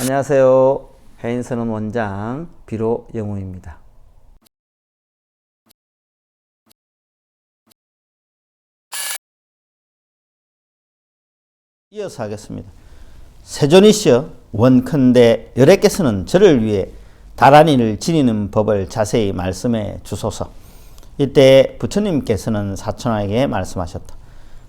안녕하세요. 해인선언 원장 비로 영우입니다. 이어서 하겠습니다. 세존이시여 원컨대 여래께서는 저를 위해 다란이를 지니는 법을 자세히 말씀해 주소서. 이때 부처님께서는 사천왕에게 말씀하셨다.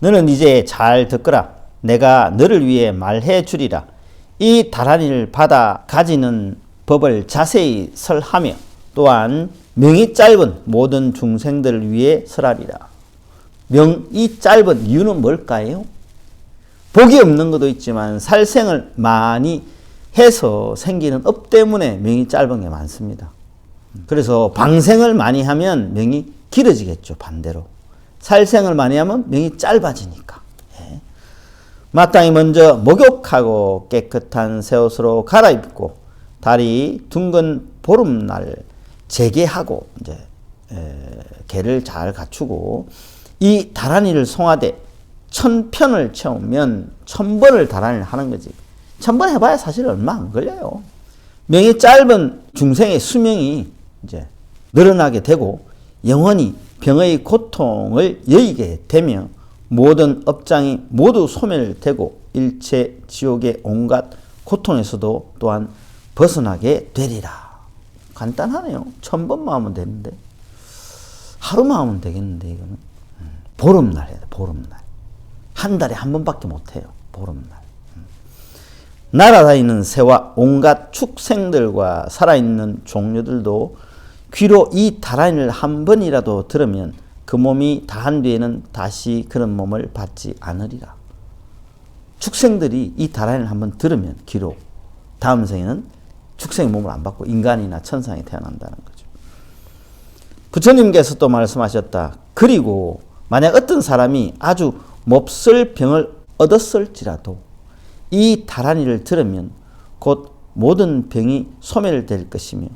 너는 이제 잘 듣거라. 내가 너를 위해 말해 주리라. 이 다란이를 받아 가지는 법을 자세히 설하며 또한 명이 짧은 모든 중생들을 위해 설하리라. 명이 짧은 이유는 뭘까요? 복이 없는 것도 있지만 살생을 많이 해서 생기는 업 때문에 명이 짧은 게 많습니다. 그래서 방생을 많이 하면 명이 길어지겠죠, 반대로. 살생을 많이 하면 명이 짧아지니까. 예. 마땅히 먼저 목욕하고 깨끗한 새 옷으로 갈아입고 다리 둥근 보름날 재개하고 이제 에, 개를 잘 갖추고 이 다란이를 송하되 천 편을 채우면 천 번을 다란이를 하는 거지. 천번 해봐야 사실 얼마 안 걸려요. 명이 짧은 중생의 수명이 이제 늘어나게 되고 영원히 병의 고통을 여의게 되며 모든 업장이 모두 소멸되고 일체 지옥의 온갖 고통에서도 또한 벗어나게 되리라. 간단하네요. 천 번만 하면 되는데. 하루만 하면 되겠는데, 이거는. 음. 보름날 해야 돼, 보름날. 한 달에 한 번밖에 못 해요. 보름날. 음. 날아다니는 새와 온갖 축생들과 살아있는 종류들도 귀로 이 다란이를 한 번이라도 들으면 그 몸이 다한 뒤에는 다시 그런 몸을 받지 않으리라. 축생들이 이 다란이를 한번 들으면 귀로 다음 생에는 축생의 몸을 안 받고 인간이나 천상에 태어난다는 거죠. 부처님께서 또 말씀하셨다. 그리고 만약 어떤 사람이 아주 몹쓸 병을 얻었을지라도 이 다란이를 들으면 곧 모든 병이 소멸될 것이며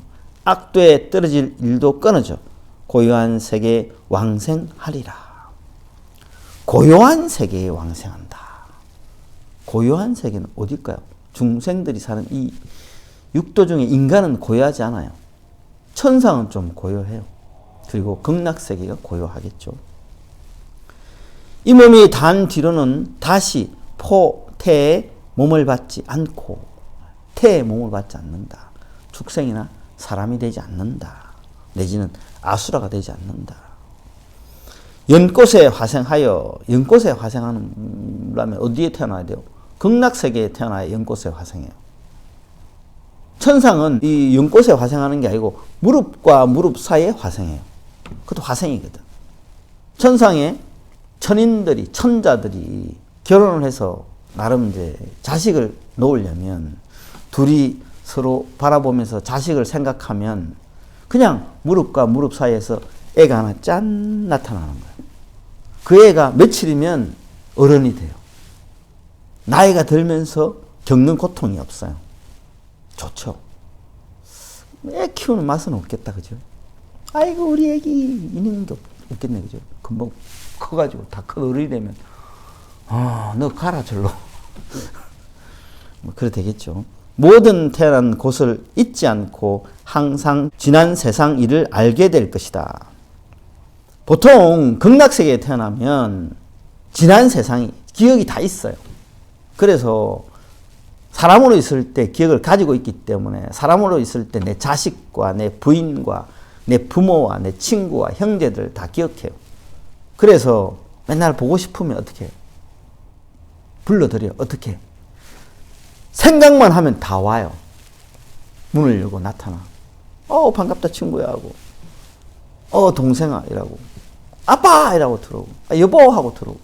악도에 떨어질 일도 끊어져 고요한 세계에 왕생하리라. 고요한 세계에 왕생한다. 고요한 세계는 어딜까요? 중생들이 사는 이 육도 중에 인간은 고요하지 않아요. 천상은 좀 고요해요. 그리고 극락세계가 고요하겠죠. 이 몸이 단 뒤로는 다시 포, 태의 몸을 받지 않고 태의 몸을 받지 않는다. 축생이나 사람이 되지 않는다. 내지는 아수라가 되지 않는다. 연꽃에 화생하여 연꽃에 화생하려면 어디에 태어나야 돼요? 극락세계에 태어나야 연꽃에 화생해요. 천상은 이 연꽃에 화생하는 게 아니고 무릎과 무릎 사이에 화생해요. 그것도 화생이거든. 천상에 천인들이 천자들이 결혼을 해서 나름 이제 자식을 놓으려면 둘이 서로 바라보면서 자식을 생각하면 그냥 무릎과 무릎 사이에서 애가 하나 짠 나타나는 거예요. 그 애가 며칠이면 어른이 돼요. 나이가 들면서 겪는 고통이 없어요. 좋죠. 애 키우는 맛은 없겠다, 그죠? 아이고, 우리 애기, 이런 게 없 겠네, 그죠? 금방 커가지고 다 큰 어른이 되면, 아, 너 가라, 절로. 뭐, 그래 되겠죠. 모든 태어난 곳을 잊지 않고 항상 지난 세상 일을 알게 될 것이다. 보통 극락세계에 태어나면 지난 세상이 기억이 다 있어요. 그래서 사람으로 있을 때 기억을 가지고 있기 때문에 사람으로 있을 때 내 자식과 내 부인과 내 부모와 내 친구와 형제들 다 기억해요. 그래서 맨날 보고 싶으면 어떻게? 불러드려. 어떻게 해? 생각만 하면 다 와요. 문을 열고 나타나. 어, 반갑다, 친구야. 하고. 어, 동생아. 이라고. 아빠! 이라고 들어오고. 아, 여보! 하고 들어오고.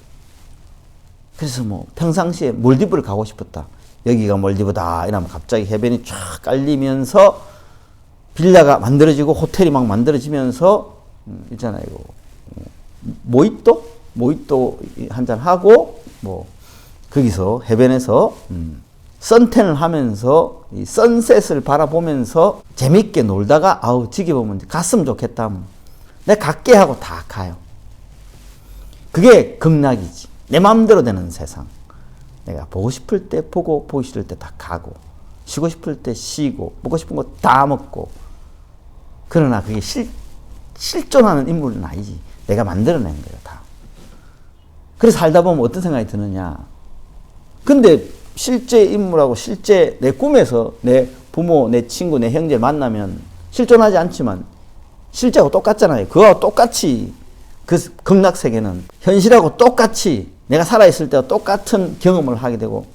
그래서 뭐, 평상시에 몰디브를 가고 싶었다. 여기가 몰디브다. 이러면 갑자기 해변이 쫙 깔리면서 빌라가 만들어지고 호텔이 막 만들어지면서, 음, 있잖아요. 이거. 모히또? 모히또 한잔 하고, 뭐, 거기서, 해변에서, 음, 선텐을 하면서 이 선셋을 바라보면서 재밌게 놀다가 아우 지켜보면 갔으면 좋겠다. 내 갈게 하고 다 가요. 그게 극락이지. 내 마음대로 되는 세상. 내가 보고 싶을 때 보고 보기 싫을 때 다 가고 쉬고 싶을 때 쉬고 먹고 싶은 거 다 먹고 그러나 그게 실, 실존하는 인물은 아니지. 내가 만들어낸 거예요, 다. 그래서 살다 보면 어떤 생각이 드느냐. 근데 실제 인물하고 실제 내 꿈에서 내 부모, 내 친구, 내 형제 만나면 실존하지 않지만 실제하고 똑같잖아요. 그거하고 똑같이 그 극락 세계는 현실하고 똑같이 내가 살아있을 때와 똑같은 경험을 하게 되고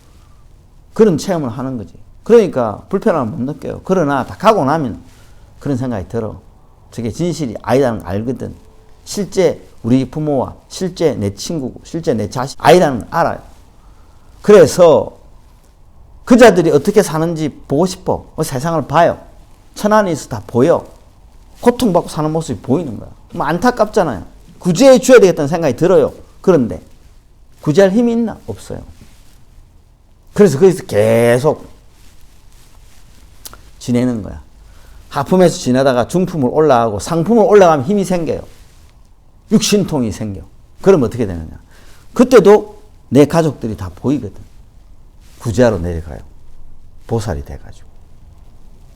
그런 체험을 하는 거지. 그러니까 불편함을 못 느껴요. 그러나 다 가고 나면 그런 생각이 들어. 저게 진실이 아니라는 걸 알거든. 실제 우리 부모와 실제 내 친구고 실제 내 자식 아니라는 걸 알아요. 그래서 그 자들이 어떻게 사는지 보고 싶어. 뭐 세상을 봐요. 천안에서 다 보여. 고통받고 사는 모습이 보이는 거야. 뭐 안타깝잖아요. 구제해 줘야 되겠다는 생각이 들어요. 그런데 구제할 힘이 있나? 없어요. 그래서 거기서 계속 지내는 거야. 하품에서 지내다가 중품을 올라가고 상품을 올라가면 힘이 생겨요. 육신통이 생겨. 그럼 어떻게 되느냐. 그때도 내 가족들이 다 보이거든. 구제하러 내려가요. 보살이 돼가지고.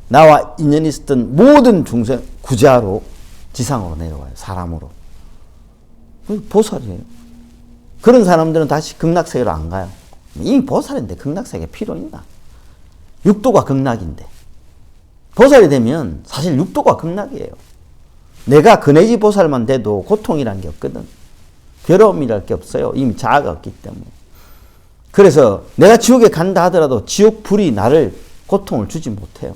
나와 인연이 있었던 모든 중생 구제하러 지상으로 내려와요. 사람으로. 보살이에요. 그런 사람들은 다시 극락세계로 안 가요. 이미 보살인데 극락세계 필요 있나? 육도가 극락인데. 보살이 되면 사실 육도가 극락이에요. 내가 근해지 보살만 돼도 고통이란 게 없거든. 괴로움이랄 게 없어요. 이미 자아가 없기 때문에. 그래서 내가 지옥에 간다 하더라도 지옥 불이 나를 고통을 주지 못해요.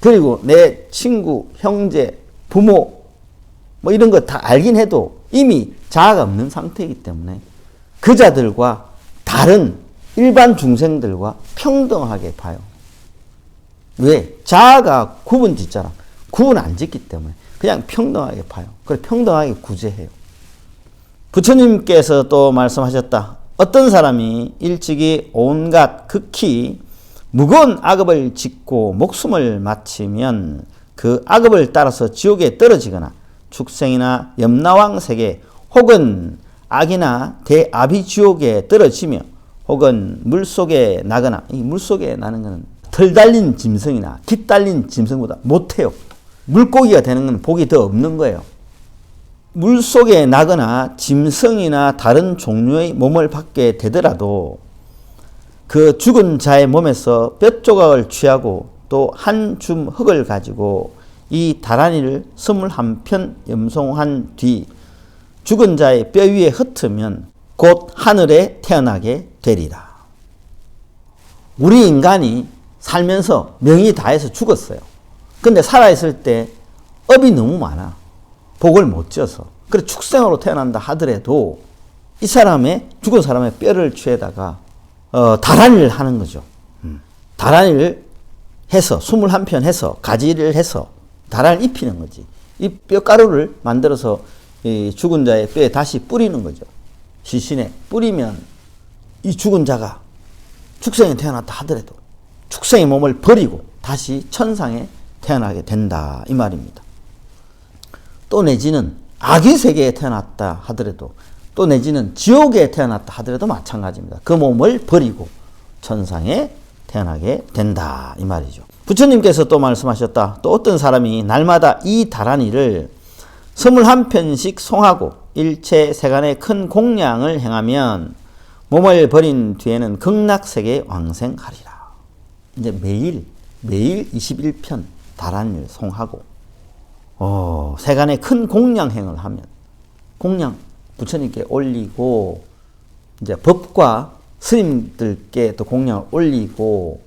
그리고 내 친구, 형제, 부모, 뭐 이런 거 다 알긴 해도 이미 자아가 없는 상태이기 때문에 그자들과 다른 일반 중생들과 평등하게 봐요. 왜? 자아가 구분 짓잖아. 구분 안 짓기 때문에 그냥 평등하게 봐요. 그래 평등하게 구제해요. 부처님께서 또 말씀하셨다. 어떤 사람이 일찍이 온갖 극히 무거운 악업을 짓고 목숨을 마치면 그 악업을 따라서 지옥에 떨어지거나 축생이나 염라왕 세계 혹은 악이나 대아비지옥에 떨어지며 혹은 물속에 나거나 이 물속에 나는 것은 털 달린 짐승이나 깃 달린 짐승보다 못해요. 물고기가 되는 건 복이 더 없는 거예요. 물 속에 나거나 짐승이나 다른 종류의 몸을 받게 되더라도 그 죽은 자의 몸에서 뼈 조각을 취하고 또 한 줌 흙을 가지고 이 다란이를 스물 한 편 염송한 뒤 죽은 자의 뼈 위에 흩으면 곧 하늘에 태어나게 되리라. 우리 인간이 살면서 명이 다해서 죽었어요. 근데 살아있을 때 업이 너무 많아. 복을 못 지어서. 그래 축생으로 태어난다 하더라도 이 사람의 죽은 사람의 뼈를 취해다가 어, 다란이를 하는 거죠. 음. 다란이를 해서 21편 해서 가지를 해서 다란을 입히는 거지. 이 뼈가루를 만들어서 이 죽은 자의 뼈에 다시 뿌리는 거죠. 시신에 뿌리면 이 죽은 자가 축생에 태어났다 하더라도 축생의 몸을 버리고 다시 천상에 태어나게 된다 이 말입니다. 또 내지는 악의 세계에 태어났다 하더라도 또 내지는 지옥에 태어났다 하더라도 마찬가지입니다. 그 몸을 버리고 천상에 태어나게 된다 이 말이죠. 부처님께서 또 말씀하셨다. 또 어떤 사람이 날마다 이 다란이를 스물 한 편씩 송하고 일체 세간의 큰 공양을 행하면 몸을 버린 뒤에는 극락세계에 왕생하리라. 이제 매일 매일 21편 다란이를 송하고 어, 세간의 큰 공양행을 하면 공양 부처님께 올리고 이제 법과 스님들께 또 공양을 올리고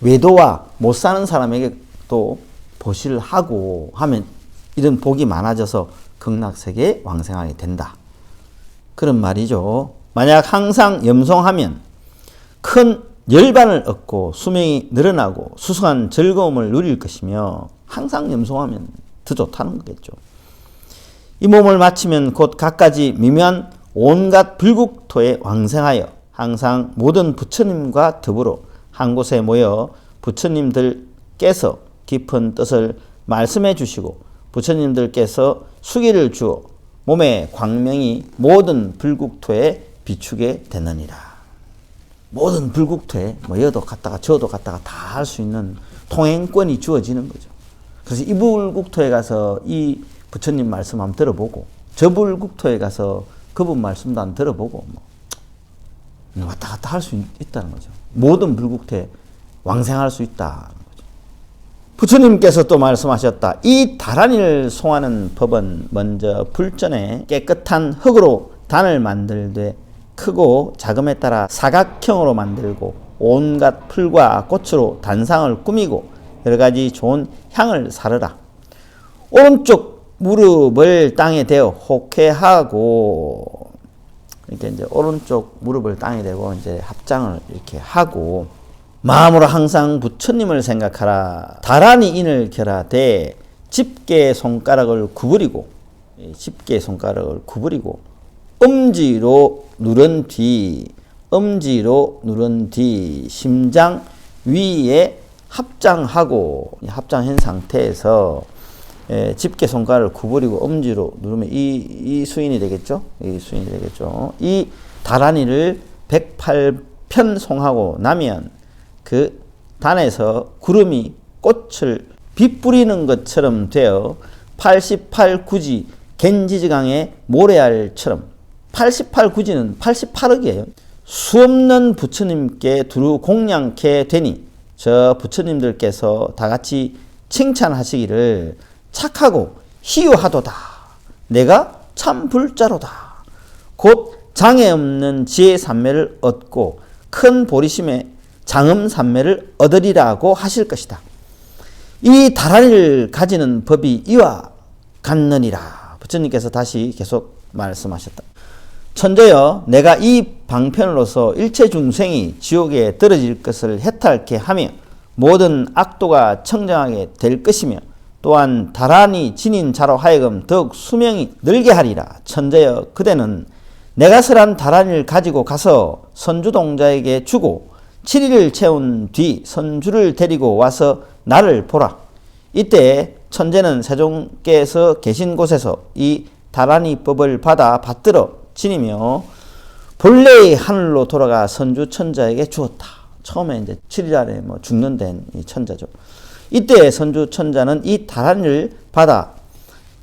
외도와 못 사는 사람에게 또 보시를 하고 하면 이런 복이 많아져서 극락세계에 왕생하게 된다. 그런 말이죠. 만약 항상 염송하면 큰 열반을 얻고 수명이 늘어나고 수수한 즐거움을 누릴 것이며 항상 염송하면 더 좋다는 거겠죠. 이 몸을 마치면 곧 갖가지 미묘한 온갖 불국토에 왕생하여 항상 모든 부처님과 더불어 한 곳에 모여 부처님들께서 깊은 뜻을 말씀해 주시고 부처님들께서 수기를 주어 몸의 광명이 모든 불국토에 비추게 되느니라. 모든 불국토에 뭐 여도 갔다가 저도 갔다가 다 할 수 있는 통행권이 주어지는 거죠. 그래서 이 불국토에 가서 이 부처님 말씀 한번 들어보고 저 불국토에 가서 그분 말씀도 한번 들어보고 뭐 왔다 갔다 할 수 있다는 거죠. 모든 불국토에 왕생할 수 거죠. 부처님께서 또 말씀하셨다. 이 다란이를 송하는 법은 먼저 불전에 깨끗한 흙으로 단을 만들되 크고 작음에 따라 사각형으로 만들고 온갖 풀과 꽃으로 단상을 꾸미고 여러 가지 좋은 향을 사르라. 오른쪽 무릎을 땅에 대어 혹해하고 이렇게 이제 오른쪽 무릎을 땅에 대고 이제 합장을 이렇게 하고 마음으로 항상 부처님을 생각하라. 다란이 인을 결하되 집게 손가락을 구부리고 이 집게 손가락을 구부리고 엄지로 누른 뒤 엄지로 누른 뒤 심장 위에 합장하고 이 합장한 상태에서 예, 집게 손가락을 구부리고 엄지로 누르면 이, 이 수인이 되겠죠? 이 수인이 되겠죠? 이 다란이를 108편 송하고 나면 그 단에서 구름이 꽃을 빗뿌리는 것처럼 되어 88구지 겐지지강의 모래알처럼 88구지는 88억이에요. 수 없는 부처님께 두루 공양케 되니 저 부처님들께서 다 같이 칭찬하시기를 착하고 희유하도다. 내가 참 불자로다. 곧 장애 없는 지혜 삼매를 얻고 큰 보리심에 장음 삼매를 얻으리라고 하실 것이다. 이 다라리를 가지는 법이 이와 같느니라. 부처님께서 다시 계속 말씀하셨다. 천재여, 내가 이 방편으로서 일체 중생이 지옥에 떨어질 것을 해탈케 하며 모든 악도가 청정하게 될 것이며 또한 다란이 지닌 자로 하여금 더욱 수명이 늘게 하리라. 천재여, 그대는 내가 설한 다란이를 가지고 가서 선주동자에게 주고 7일을 채운 뒤 선주를 데리고 와서 나를 보라. 이때 천재는 세종께서 계신 곳에서 이 다란이 법을 받아 받들어 지니며 본래의 하늘로 돌아가 선주 천자에게 주었다. 처음에 이제 7일 안에 뭐 죽는 데는 이 천자죠. 이때 선주 천자는 이 다란이를 받아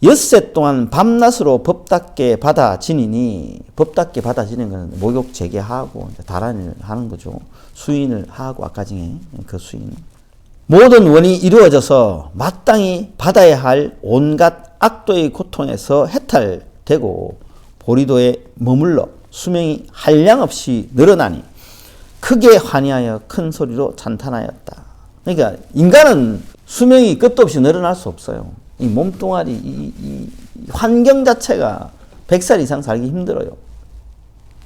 엿새 동안 밤낮으로 법답게 받아 지니니 법답게 받아 지는 것은 목욕 재개하고 다란이를 하는 거죠. 수인을 하고 아까 중에 그 수인. 모든 원이 이루어져서 마땅히 받아야 할 온갖 악도의 고통에서 해탈되고 보리도에 머물러 수명이 한량없이 늘어나니 크게 환희하여 큰 소리로 찬탄하였다. 그러니까 인간은 수명이 끝도 없이 늘어날 수 없어요. 이 몸뚱아리, 이, 이 환경 자체가 100살 이상 살기 힘들어요.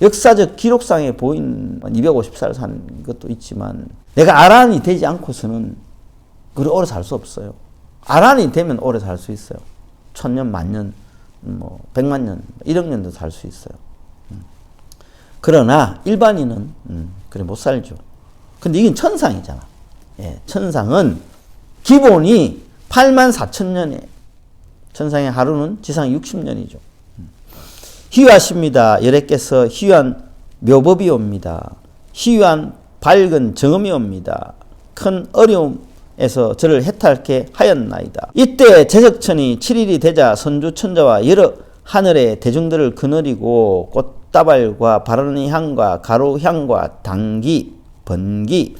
역사적 기록상에 보인 250살 산 것도 있지만 내가 아란이 되지 않고서는 그리 오래 살 수 없어요. 아란이 되면 오래 살 수 있어요. 천년, 만년, 뭐 백만 년, 1억 년도 살 수 있어요. 음. 그러나 일반인은 음, 그래 못 살죠. 근데 이건 천상이잖아. 예, 천상은 기본이 8만 4천 년이에요. 천상의 하루는 지상 60년이죠. 희유하십니다. 열애께서 희유한 묘법이 옵니다. 희유한 밝은 정음이 옵니다. 큰 어려움 에서 저를 해탈케 하였나이다. 이때 제적천이 7일이 되자 선주 천자와 여러 하늘의 대중들을 그늘이고 꽃다발과 바라는 향과 가루 향과 당기, 번기,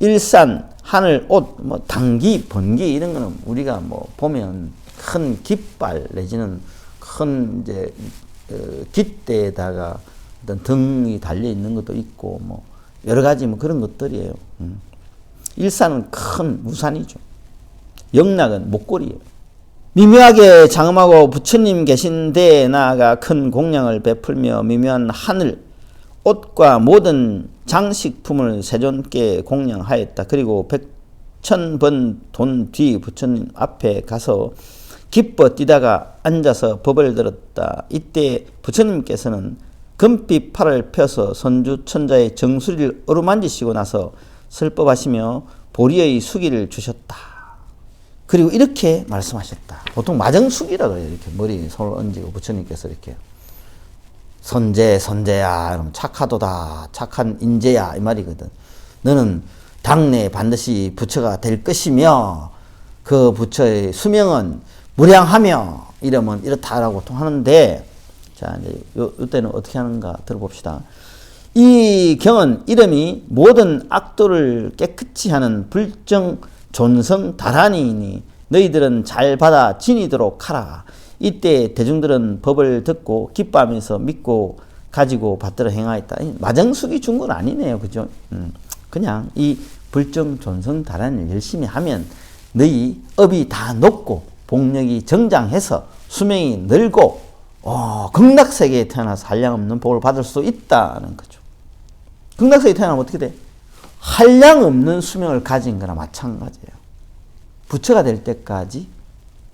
일산, 하늘, 옷, 뭐 당기, 번기 이런 거는 우리가 뭐 보면 큰 깃발 내지는 큰 이제 어, 깃대에다가 어떤 등이 달려 있는 것도 있고 뭐 여러 가지 뭐 그런 것들이에요. 음. 일산은 큰 우산이죠. 영락은 목걸이에요. 미묘하게 장엄하고 부처님 계신 데에 나아가 큰 공양을 베풀며 미묘한 하늘, 옷과 모든 장식품을 세존께 공양하였다. 그리고 백천 번 돈 뒤 부처님 앞에 가서 기뻐 뛰다가 앉아서 법을 들었다. 이때 부처님께서는 금빛 팔을 펴서 선주 천자의 정수리를 어루만지시고 나서 슬퍼하시며 보리의 수기를 주셨다. 그리고 이렇게 말씀하셨다. 보통 마정수기라 그래요. 이렇게 머리 손을 얹고 부처님께서 이렇게 선제 선제야 이러면 착하도다 착한 인재야 이 말이거든 너는 당내 반드시 부처가 될 것이며 그 부처의 수명은 무량하며 이러면 이렇다라고 또 하는데 자 이제 요, 요 때는 어떻게 하는가 들어봅시다 이 경은 이름이 모든 악도를 깨끗이 하는 불정 존성 다란이니 너희들은 잘 받아 지니도록 하라. 이때 대중들은 법을 듣고 기뻐하면서 믿고 가지고 받들어 행하였다. 이 마정숙이 준 건 아니네요. 그죠? 음, 그냥 이 불정 존성 다란을 열심히 하면 너희 업이 다 높고 복력이 정장해서 수명이 늘고 어, 극락세계에 태어나서 한량없는 복을 받을 수 있다는 거죠. 극락세계에 태어나면 어떻게 돼? 한량 없는 수명을 가진 거나 마찬가지예요. 부처가 될 때까지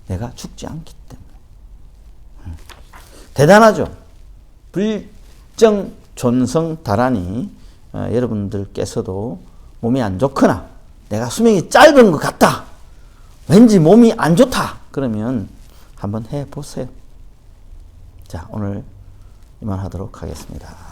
내가 죽지 않기 때문에. 음. 대단하죠? 불정 존성 다라니 어, 여러분들께서도 몸이 안 좋거나 내가 수명이 짧은 것 같다. 왠지 몸이 안 좋다. 그러면 한번 해 보세요. 자, 오늘 이만 하도록 하겠습니다.